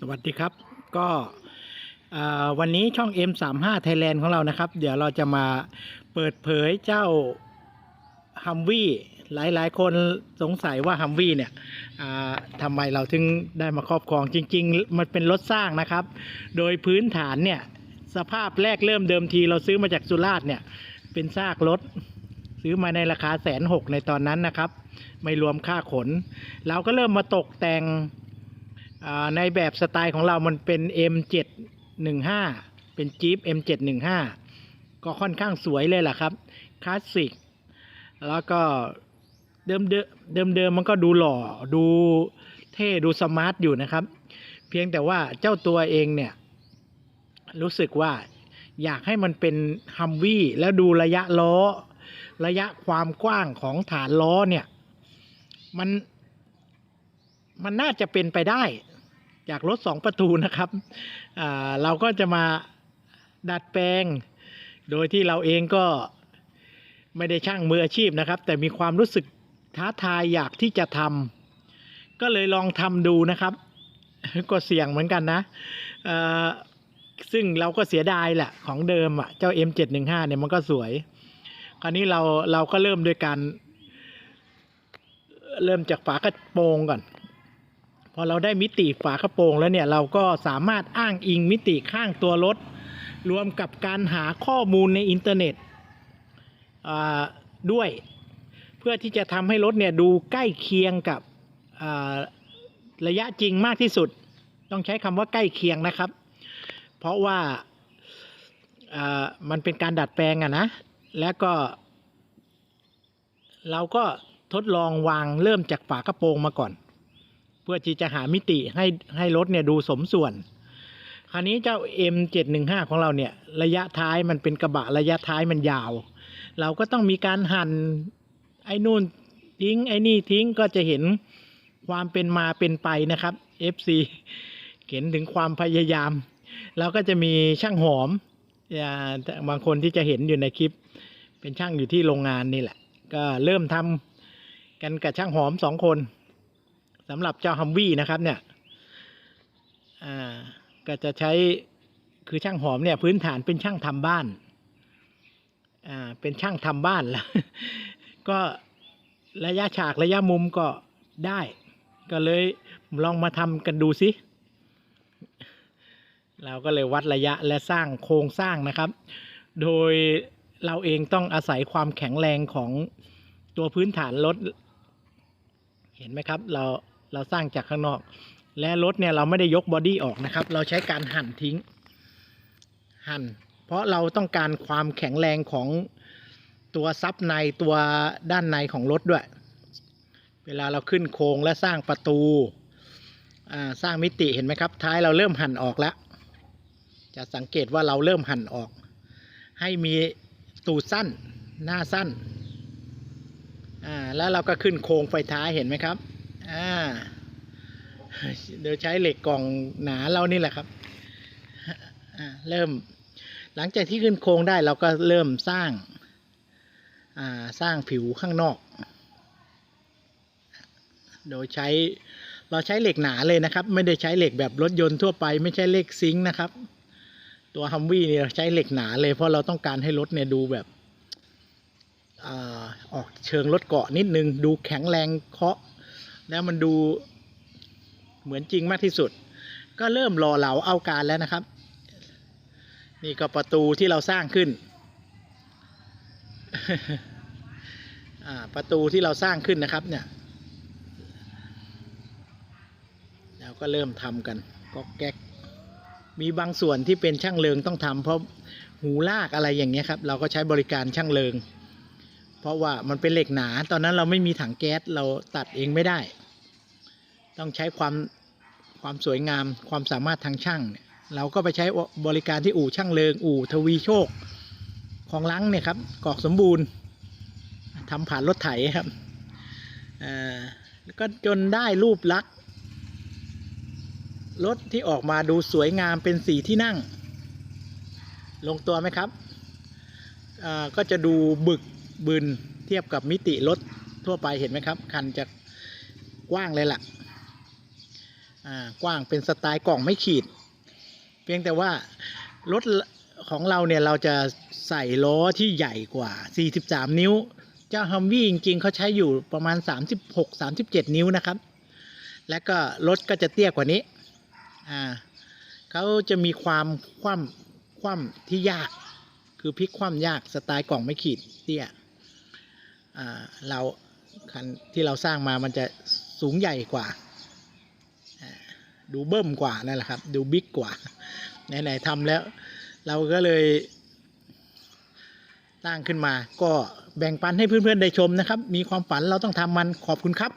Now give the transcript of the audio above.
สวัสดีครับ ก็วันนี้ช่อง M35 Thailand ของเรานะครับ เดี๋ยวเราจะมาเปิดเผยเจ้าฮัมวี่หลายๆ คนสงสัยว่าฮัมวี่เนี่ยทำไมเราถึงได้มาครอบครองจริง ๆ มันเป็นรถสร้างนะครับ โดยพื้นฐานเนี่ย สภาพแรกเริ่มเดิมทีเราซื้อมาจากสุราษฎร์เนี่ย เป็นซากรถ ซื้อมาในราคาแสนหกในตอนนั้นนะครับ ไม่รวมค่าขน เราก็เริ่มมาตกแต่ง ในแบบสไตล์ของเรามันเป็น M715 เป็นจี๊ป M715 ก็ค่อนข้างสวยเลยล่ะครับ คลาสสิก แล้วก็เดิมเดิมเดิมเดิมมันก็ดูหล่อ ดูเท่ ดูสมาร์ทอยู่นะครับ เพียงแต่ว่าเจ้าตัวเองเนี่ย รู้สึกว่าอยากให้มันเป็นฮัมวี่แล้วดูระยะล้อ ระยะความกว้างของฐานล้อเนี่ย มัน มันน่าจะเป็นไปได้ จากรถสองประตูนะครับ เราก็จะมาดัดแปลง โดยที่เราเองก็ไม่ได้ช่างมืออาชีพนะครับ แต่มีความรู้สึกท้าทายอยากที่จะทำก็เลยลองทำดูนะครับ ก็เสี่ยงเหมือนกันนะซึ่งเราก็เสียดายแหละของเดิมอะเจ้า M715 เนี่ยมันก็สวย คราวนี้เราเราก็เริ่มด้วยการเริ่มจากฝากระโปรงก่อน พอเราได้มิติฝากระโปรงแล้วเนี่ยเราก็สามารถอ้างอิงมิติข้างตัวรถ รวมกับการหาข้อมูลในอินเทอร์เน็ตด้วย เพื่อที่จะทำให้รถเนี่ยดูใกล้เคียงกับระยะจริงมากที่สุด ต้องใช้คำว่าใกล้เคียงนะครับ เพราะว่ามันเป็นการดัดแปลงอะนะ แล้วก็ เราก็ทดลองวางเริ่มจากฝากระโปรงมาก่อน เพื่อที่จะหามิติให้ให้รถเนี่ยดูสมส่วน คราวนี้เจ้า M715 ของเราเนี่ยระยะท้ายมันเป็นกระบะระยะท้ายมันยาว เราก็ต้องมีการหั่นไอ้นู่นทิ้งไอ้นี่ทิ้งก็จะเห็นความเป็นมาเป็นไปนะครับ FC เห็นถึงความพยายาม เราก็จะมีช่างหอมบางคนที่จะเห็นอยู่ในคลิป เป็นช่างอยู่ที่โรงงานนี่แหละ ก็เริ่มทำกันกับช่างหอมสองคน สำหรับเจ้าฮัมวี่นะครับเนี่ยอ่าก็จะใช้คือช่างหอมเนี่ยพื้นฐานเป็นช่างทำบ้านอ่าเป็นช่างทำบ้านแล้ว ก็ระยะฉากระยะมุมก็ได้ ก็เลยลองมาทำกันดูสิเราก็เลยวัดระยะและสร้างโครงสร้างนะครับ โดยเราเองต้องอาศัยความแข็งแรงของตัวพื้นฐานรถ เห็นไหมครับ เรา เราสร้างจากข้างนอก และรถเนี่ยเราไม่ได้ยกบอดี้ออกนะครับ เราใช้การหั่นทิ้ง หั่น เพราะเราต้องการความแข็งแรงของตัวซับในตัวด้านในของรถด้วย เวลาเราขึ้นโครงและสร้างประตูสร้างมิติเห็นไหมครับ ท้ายเราเริ่มหั่นออกแล้ว จะสังเกตว่าเราเริ่มหั่นออก ให้มีตูดสั้นหน้าสั้นแล้วเราก็ขึ้นโครงไฟท้ายเห็นไหมครับ อ่าโดยใช้เหล็กกล่องหนาเรานี่แหละครับอ่าเริ่ม หลังจากที่ขึ้นโครงได้เราก็เริ่มสร้างอ่าสร้างผิวข้างนอก โดยใช้เราใช้เหล็กหนาเลยนะครับ ไม่ได้ใช้เหล็กแบบรถยนต์ทั่วไป ไม่ใช่เหล็กซิงค์นะครับ ตัวฮัมวี่เนี่ยเราใช้เหล็กหนาเลยเพราะเราต้องการให้รถเนี่ยดูแบบอออกเชิงรถเกาะนิดนึง ดูแข็งแรงเคาะ แล้วมันดูเหมือนจริงมากที่สุด ก็เริ่มรอเหลาเอาการแล้วนะครับ นี่ก็ประตูที่เราสร้างขึ้นประตูที่เราสร้างขึ้นนะครับเนี่ยเราก็เริ่มทำกันก็แก๊กมีบางส่วนที่เป็นช่างเริงต้องทำเพราะหูลากอะไรอย่างเงี้ยครับ เราก็ใช้บริการช่างเริง ราะว่ามันเป็นเหล็กหนา ตอนนั้นเราไม่มีถังแก๊สเราตัดเองไม่ได้ ต้องใช้ความความสวยงามความสามารถทางช่างเนี่ยเราก็ไปใช้บริการที่อู่ช่างเริง อู่ทวีโชคของลังเนี่ยครับกอกสมบูรณ์ทำผ่านรถไถครับอ่าแล้วก็จนได้รูปลักษณ์รถที่ออกมาดูสวยงามเป็นสีที่นั่ง ลงตัวไหมครับอ่าก็จะดูบึก บึนเทียบกับมิติรถทั่วไปเห็นไหมครับ คันจะกว้างเลยล่ะอ่ากว้างเป็นสไตล์กล่องไม่ขีด เพียงแต่ว่ารถของเราเนี่ยเราจะใส่ล้อที่ใหญ่กว่า 43 นิ้ว เจ้าฮัมวี่จริงๆเขาใช้อยู่ประมาณ 36 37 นิ้วนะครับ และก็รถก็จะเตี้ยกว่านี้ อ่าเขาจะมีความคว่ำคว่ำที่ยาก คือพลิกคว่ำยากสไตล์กล่องไม่ขีดเตี้ย เราคันที่เราสร้างมามันจะสูงใหญ่กว่าอ่า ดูเบิ่มกว่านั่นแหละครับ ดูบิ๊กกว่า ไหนๆทำแล้ว เราก็เลยสร้างขึ้นมา ก็แบ่งปันให้เพื่อนๆได้ชมนะครับ มีความฝันเราต้องทำมันขอบคุณครับ